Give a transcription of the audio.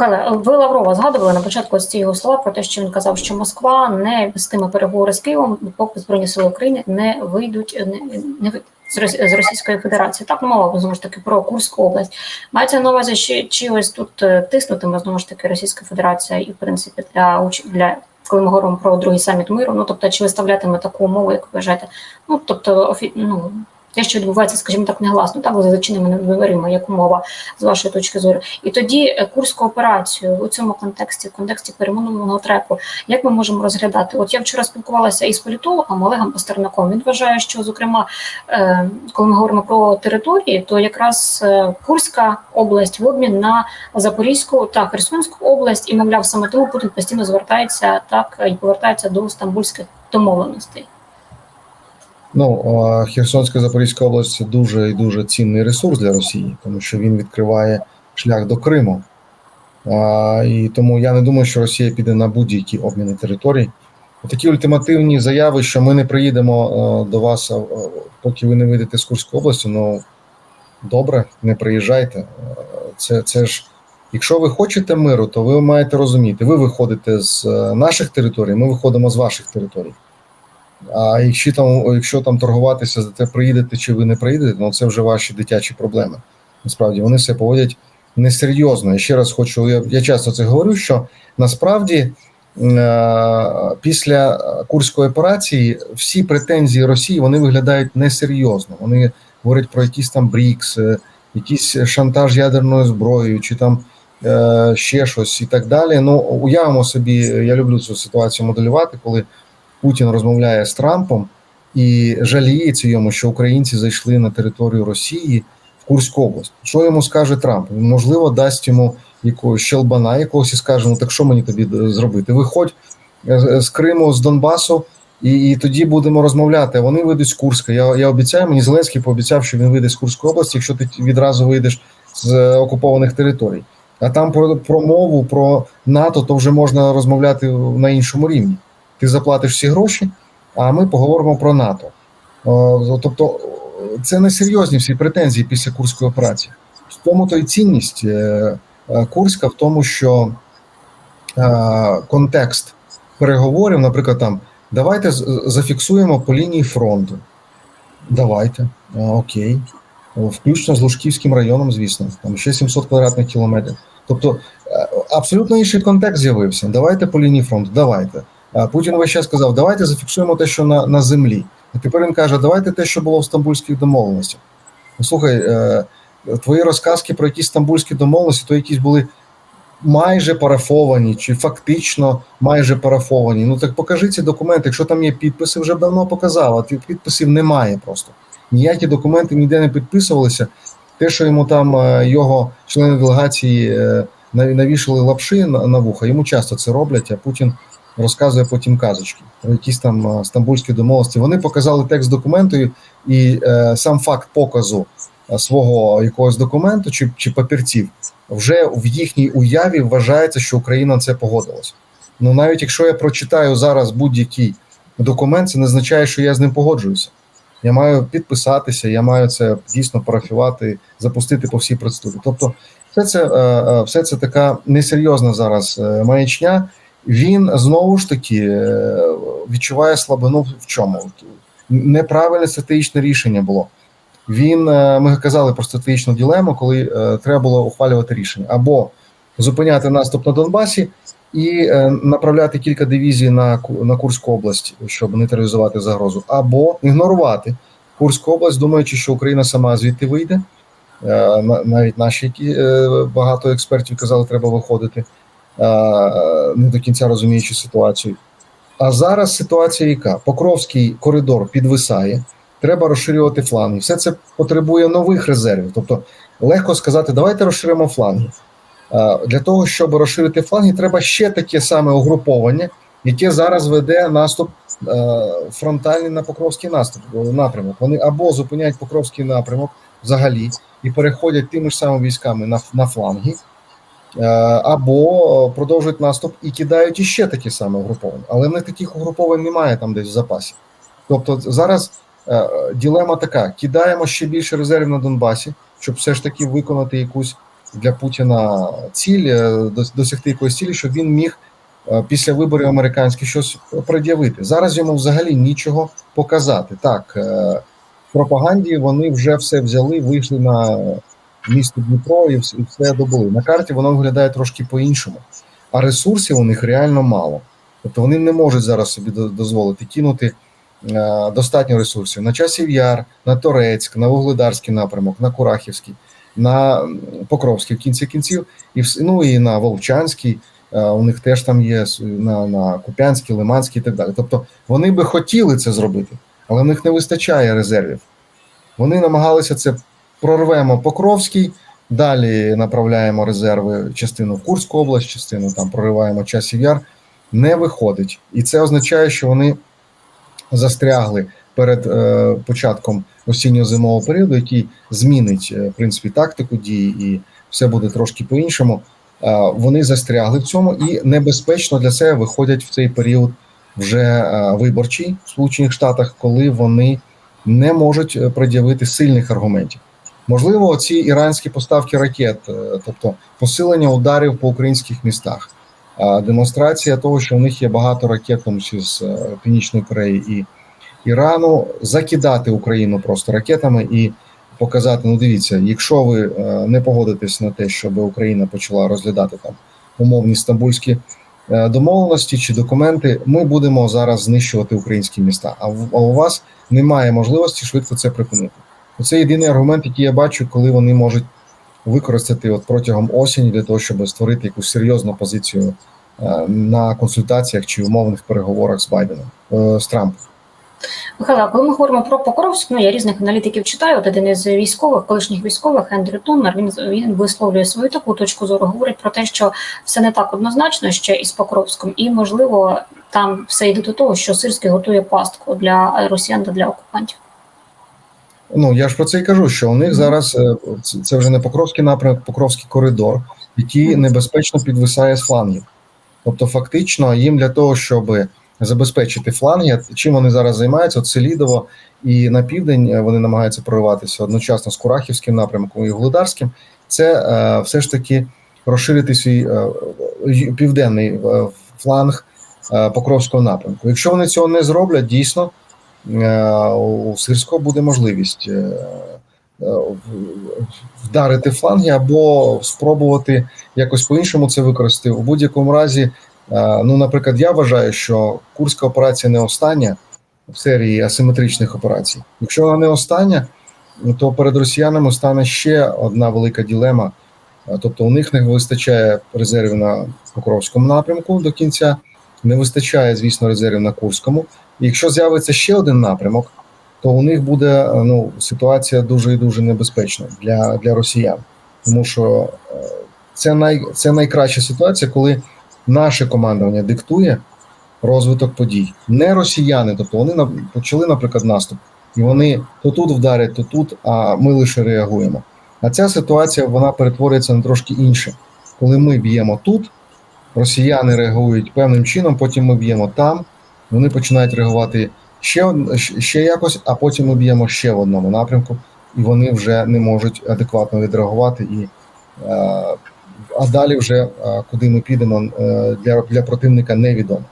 Михайле, ви Лаврова згадували на початку ось ці його слова про те, що він казав, що Москва не вестиме переговори з Києвом, поки Збройні сили України не вийдуть не, не з Російської Федерації. Так мова знову ж таки про Курську область. Мається на увазі, чи, чи ось тут е, тиснутиме знову ж таки Російська Федерація, і в принципі для для коли ми говоримо про другий саміт миру. Ну тобто, чи виставлятиме таку умову, як вважаєте? Ну тобто, офі... ну, те, що відбувається, скажімо так, негласно, так за зачиненими дверима, як умова з вашої точки зору. І тоді е, курську операцію у цьому контексті, в контексті перемовного треку, як ми можемо розглядати? От я вчора спілкувалася із політологом Олегом Пастернаком. Він вважає, що зокрема, е, коли ми говоримо про території, то якраз е, Курська область в обмін на Запорізьку та Херсонську область, і мовляв, саме тому Путін постійно звертається так і повертається до стамбульських домовленостей. Ну, Херсонська Запорізька область це дуже і дуже цінний ресурс для Росії, тому що він відкриває шлях до Криму. І тому я не думаю, що Росія піде на будь-які обміни територій. Такі ультимативні заяви, що ми не приїдемо е, до вас, поки ви не вийдете з Курської області. Ну добре, не приїжджайте. Е, Це, це ж, якщо ви хочете миру, то ви маєте розуміти, ви виходите з е, наших територій, ми виходимо з ваших територій. А якщо там, якщо там торгуватися за те, приїдете чи ви не приїдете, ну це вже ваші дитячі проблеми. Насправді вони все поводять несерйозно. Я ще раз хочу, я, я часто це говорю, що насправді е, після Курської операції всі претензії Росії вони виглядають несерйозно. Вони говорять про якісь там БРІКС, е, якийсь шантаж ядерною зброєю, чи там е, ще щось і так далі. Ну, уявимо собі, я люблю цю ситуацію моделювати, коли Путін розмовляє з Трампом і жаліється йому, що українці зайшли на територію Росії в Курську область. Що йому скаже Трамп? Можливо, дасть йому якогось щелбана якогось і скаже: ну так що мені тобі зробити? Виходь е, з Криму, з Донбасу, і, і тоді будемо розмовляти. Вони вийдуть з Курська. Я, я обіцяю, мені Зеленський пообіцяв, що він вийде з Курської області, якщо ти відразу вийдеш з окупованих територій. А там про, про мову, про НАТО, то вже можна розмовляти на іншому рівні ти заплатиш всі гроші, а ми поговоримо про НАТО. Тобто, це не серйозні всі претензії після Курської операції. В тому то й цінність Курська в тому, що контекст переговорів, наприклад, там давайте зафіксуємо по лінії фронту. Давайте, окей. Включно з Лужківським районом, звісно, там ще 700 квадратних кілометрів. Тобто абсолютно інший контекст з'явився. Давайте по лінії фронту, давайте. Путін весь час сказав, давайте зафіксуємо те, що на на землі. А тепер він каже, давайте те, що було в стамбульських домовленостях. Слухай, е, твої розказки про якісь стамбульські домовленості, то якісь були майже парафовані, чи фактично майже парафовані. Ну так покажи ці документи. Якщо там є підписи, вже давно показав, підписів немає просто. Ніякі документи ніде не підписувалися. Те, що йому там його члени делегації навішали лапши на вуха, йому часто це роблять, а Путін розказує потім казочки про якісь там стамбульські домовленості. Вони показали текст документу, і е, сам факт показу свого якогось документу чи чи папірців вже в їхній уяві вважається, що Україна це погодилась. Ну навіть якщо я прочитаю зараз будь-який документ, це не означає, що я з ним погоджуюся. Я маю підписатися, я маю це дійсно парафувати, запустити по всій процедурі. Тобто, все це е, все це така несерйозна зараз е, маячня він знову ж таки відчуває слабину в чому? Неправильне стратегічне рішення було. Він ми казали про стратегічну ділему, коли треба було ухвалювати рішення або зупиняти наступ на Донбасі і направляти кілька дивізій на на Курську область, щоб нейтралізувати загрозу, або ігнорувати Курську область, думаючи, що Україна сама звідти вийде. Навіть наші багато експертів казали, треба виходити не до кінця розуміючи ситуацію. А зараз ситуація яка? Покровський коридор підвисає, треба розширювати фланги. Все це потребує нових резервів. Тобто легко сказати, давайте розширимо фланги. Для того, щоб розширити фланги, треба ще таке саме угруповання, яке зараз веде наступ фронтальний на Покровський наступ напрямок. Вони або зупиняють Покровський напрямок взагалі і переходять тими ж самими військами на, на фланги. Або продовжують наступ і кидають іще такі саме угруповання. Але в них таких угруповань немає там десь в запасі. Тобто зараз ділема така: кидаємо ще більше резервів на Донбасі, щоб все ж таки виконати якусь для Путіна ціль е, досягти якоїсь цілі, щоб він міг е, після виборів американських щось пред'явити. Зараз йому взагалі нічого показати. Так, е, в пропаганді вони вже все взяли, вийшли на місто Дніпро і все добули. На карті воно виглядає трошки по-іншому, а ресурсів у них реально мало. Тобто вони не можуть зараз собі дозволити кинути е, достатньо ресурсів на часів яр, на Торецьк, на Вугледарський напрямок, на Курахівський, на Покровський в кінці кінців, і ну і на Вовчанський. е, У них теж там є на, на Куп'янський, Лиманський і так далі. Тобто вони би хотіли це зробити, але в них не вистачає резервів. Вони намагалися це прорвемо Покровський, далі направляємо резерви частину в Курську область, частину там прориваємо часів яр. Не виходить. І це означає, що вони застрягли перед е, початком осінньо-зимового періоду, який змінить е, в принципі тактику дії, і все буде трошки по-іншому. Е, вони застрягли в цьому і небезпечно для себе виходять в цей період вже е, виборчий в Сполучених Штатах, коли вони не можуть е, пред'явити сильних аргументів. Можливо, ці іранські поставки ракет, е, тобто посилення ударів по українських містах, демонстрація того, що у них є багато ракет, тому числі з е, Північної Кореї і Ірану, закидати Україну просто ракетами і показати: ну дивіться, якщо ви е, не погодитесь на те, щоб Україна почала розглядати там умовні стамбульські домовленості чи документи, ми будемо зараз знищувати українські міста. А у вас немає можливості швидко це припинити. Це єдиний аргумент, який я бачу, коли вони можуть використати от протягом осені для того, щоб створити якусь серйозну позицію е, на консультаціях чи умовних переговорах з Байденом е, з Трампом. Михайло, коли ми говоримо про Покровськ, ну я різних аналітиків читаю. От один із військових, колишніх військових Ендрю Туннер, він він висловлює свою таку точку зору. Говорить про те, що все не так однозначно ще із Покровськом, і можливо там все йде до того, що Сирський готує пастку для росіян та для окупантів. Ну я ж про це і кажу, що у них зараз е, це- це вже не Покровський напрямок, Покровський коридор, який небезпечно підвисає з флангів. Тобто, фактично, їм для того, щоб забезпечити фланги, чим вони зараз займаються, от Селідово і на південь е, вони намагаються прориватися одночасно з Курахівським напрямком і Угледарським. Це е, все ж таки розширити свій е, південний е, фланг е, Покровського напрямку. Якщо вони цього не зроблять, дійсно у Сирського буде можливість е, е, вдарити фланги або спробувати якось по-іншому це використати. У будь-якому разі, е, ну, наприклад, я вважаю, що Курська операція не остання в серії асиметричних операцій. Якщо вона не остання, то перед росіянами стане ще одна велика ділема. Е, Тобто у них не вистачає резервів на Покровському напрямку до кінця, не вистачає, звісно, резервів на Курському. І якщо з'явиться ще один напрямок, то у них буде е, ну, ситуація дуже і дуже небезпечна для, для росіян. Тому що е, це, най, це найкраща ситуація, коли наше командування диктує розвиток подій. Не росіяни, тобто вони почали, наприклад, наступ, і вони то тут вдарять, то тут, а ми лише реагуємо. А ця ситуація вона перетворюється на трошки інше. Коли ми б'ємо тут, росіяни реагують певним чином, потім ми б'ємо там, вони починають реагувати ще, ще якось, а потім ми б'ємо ще в одному напрямку, і вони вже не можуть адекватно відреагувати. І, е, а далі вже е, куди ми підемо е, для, для противника невідомо.